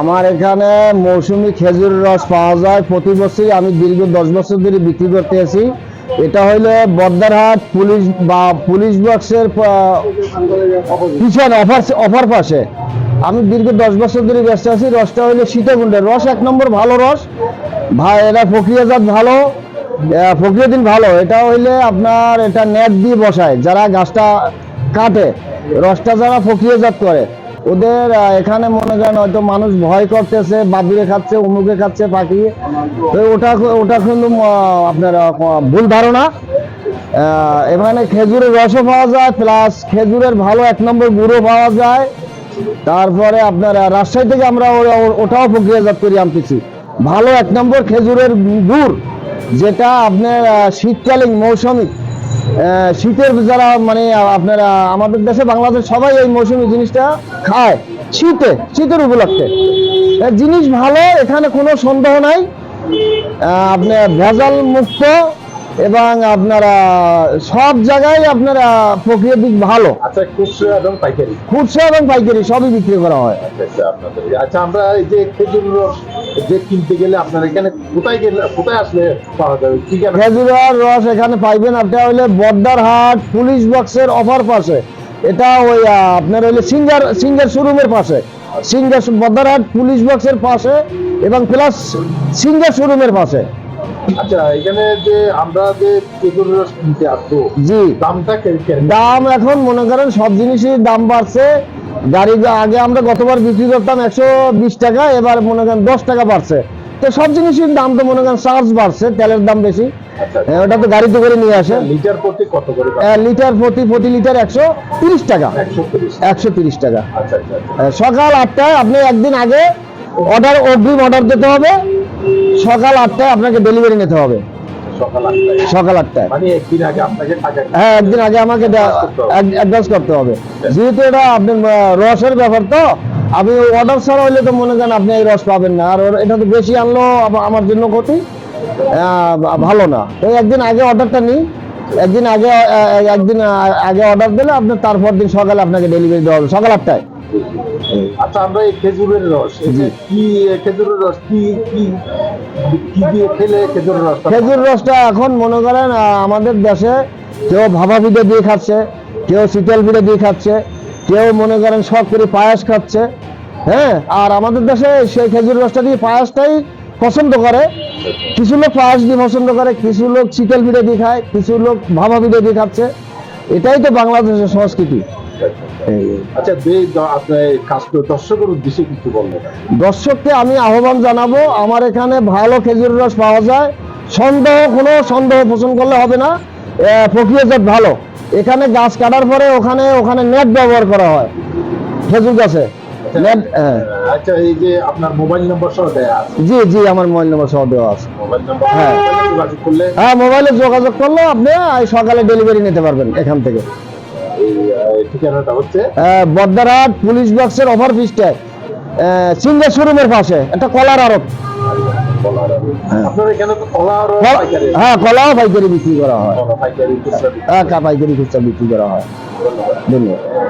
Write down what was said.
আমার এখানে মৌসুমি খেজুর রস পাওয়া যায়। প্রতি বছরই আমি দীর্ঘ দশ বছর ধরে বিক্রি করতে আছি। এটা হইলে বদ্দারহাট পুলিশ বা পুলিশ বক্সের পিছনে অফার অফার পাশে। আমি দীর্ঘ দশ বছর ধরে ব্যস্ত আছি। রসটা হইলে সীতাকুণ্ডের রস এক নম্বর ভালো রস। ভাই এটা প্রক্রিয়াজাত ভালো আহ, প্রক্রিয়াদিন ভালো। এটা হইলে আপনার এটা নেট দিয়ে বসায়। যারা গাছটা কাটে রসটা যারা প্রক্রিয়াজাত করে ওদের এখানে মনে করেন হয়তো মানুষ ভয় করতেছে বাদুরে খাচ্ছে অমুকে খাচ্ছে, পাখি। তো ওটা ওটা কিন্তু আপনার ভুল ধারণা। এখানে খেজুরের রসও পাওয়া যায়, প্লাস খেজুরের ভালো এক নম্বর গুঁড়ো পাওয়া যায়। তারপরে আপনার রাজশাহী থেকে আমরা ওটাও প্রক্রিয়াজাত করে আনতেছি। ভালো এক নম্বর খেজুরের গুড়, যেটা আপনার শীতকালীন মৌসুমি শীতের যারা মানে আপনারা আমাদের দেশে বাংলাদেশ সবাই এই মৌসুমি জিনিসটা খায়। শীতে শীতের উপলক্ষে। জিনিস ভালো এখানে কোনো সন্দেহ নাই। আপনার ভেজাল মুক্ত এবং আপনারা সব জায়গায় আপনারা প্রক্রিয়া দিক ভালো। আচ্ছা খুচরা এবং পাইকারি। খুচরা এবং পাইকারি সবই বিক্রি করা হয়। আচ্ছা আচ্ছা আপনাদের। আচ্ছা আমরা এই যে খেজুর রস যে কিনতে গেলে আপনার এখানে কোথায় গেলে কোথায় আসলে পাওয়া যাবে? খেজুরার রস এখানে পাইবেন। আপনার হইলে বর্দার হাট পুলিশ বক্সের অফার পাশে। এটা ওই আপনার হইলে সিঙ্গার সিঙ্গার শোরুমের পাশে। সিঙ্গার বর্দার পুলিশ বক্সের পাশে এবং প্লাস সিঙ্গার শোরুমের পাশে। আচ্ছা এখানে যে আমরা যে খেজুর রস কিনতে আসব জি। দামটা দাম এখন মনে করেন সব জিনিসের দাম বাড়ছে। গাড়ি আগে আমরা গতবার বিক্রি করতাম একশো বিশ টাকা এবার মনে করেন দশ টাকা বাড়ছে। তো সব জিনিসের দাম তো মনে করেন চার্জ বাড়ছে তেলের দাম বেশি। আচ্ছা হ্যাঁ, ওটা তো গাড়িতে করে নিয়ে আসে। লিটার প্রতি কত করে আহ, লিটার প্রতি প্রতি লিটার একশো তিরিশ টাকা। একশো তিরিশ। টাকা। আচ্ছা আচ্ছা আচ্ছা। আহ, সকাল আটটায় আপনি একদিন আগে অর্ডার অগ্রিম অর্ডার দিতে হবে। সকাল আটটায় আপনাকে ডেলিভারি নিতে হবে। সকাল আটটায়। মানে হ্যাঁ একদিন আগে আমাকে অ্যাডভান্স করতে হবে। যেহেতু এটা আপনার রসের ব্যাপার তো আমি অর্ডার ছাড়া হইলে তো মনে করেন আপনি এই রস পাবেন না। আর এটা তো বেশি আনলো আমার জন্য ক্ষতি। ভালো না। তো একদিন আগে অর্ডারটা নিই। একদিন আগে একদিন আগে অর্ডার দিলে আপনার তারপর দিন সকালে আপনাকে ডেলিভারি দেওয়া হবে সকাল আটটায়। আচ্ছা আমরা এই খেজুরের রস কি খেজুরের রস কি কি কি দিয়ে খেলে খেজুরের রস খেজুর রসটা এখন মনে করেন আমাদের দেশে কেউ ভাপা পিঠে দিয়ে খাচ্ছে কেউ শীতল পিঠে দিয়ে খাচ্ছে কেউ মনে করেন শখ করে পায়াস খাচ্ছে হ্যাঁ? আর আমাদের দেশে সেই খেজুর রসটা দিয়ে পায়াসটাই পছন্দ করে। কিছু লোক পায়াস দিয়ে পছন্দ করে কিছু লোক শীতল পিঠে দিয়ে খায় কিছু লোক ভাপা পিঠে দিয়ে খাচ্ছে। এটাই তো বাংলাদেশের সংস্কৃতি। আচ্ছা দর্শকের উদ্দেশ্যে কিছু বলবেন। দর্শককে আমি আহ্বান জানাব আমার এখানে ভালো খেজুর রস পাওয়া যায়। সন্দেহ কোনো সন্দেহ পোষণ করলে হবে না। প্রক্রিয়াজাত ভালো। এখানে গাছ কাটার পরে ওখানে ওখানে নেট ব্যবহার করা হয় খেজুর গাছে। আচ্ছা। এই যে আপনার মোবাইল নম্বর সহ দেয়া আছে। জি জি আমার মোবাইল নম্বর সহ দেওয়া আছে। মোবাইল নম্বর হ্যাঁ। যোগাযোগ করলে? হ্যাঁ মোবাইলে যোগাযোগ করলে আপনি সকালে ডেলিভারি নিতে পারবেন এখান থেকে। এই আহ, ঠিকানাটা হচ্ছে? বদ্দারহাট পুলিশ বক্সের অফার পিসটায় সিঙ্গার শোরুমের পাশে একটা কলার আড়ত। এখানে তো কলা পাইকারি। হ্যাঁ কলাও পাইকারি বিক্রি করা হয়। কলা পাইকারি খুচরা বিক্রি। হ্যাঁ পাইকারি খুচরা বিক্রি করা হয়। ধন্যবাদ।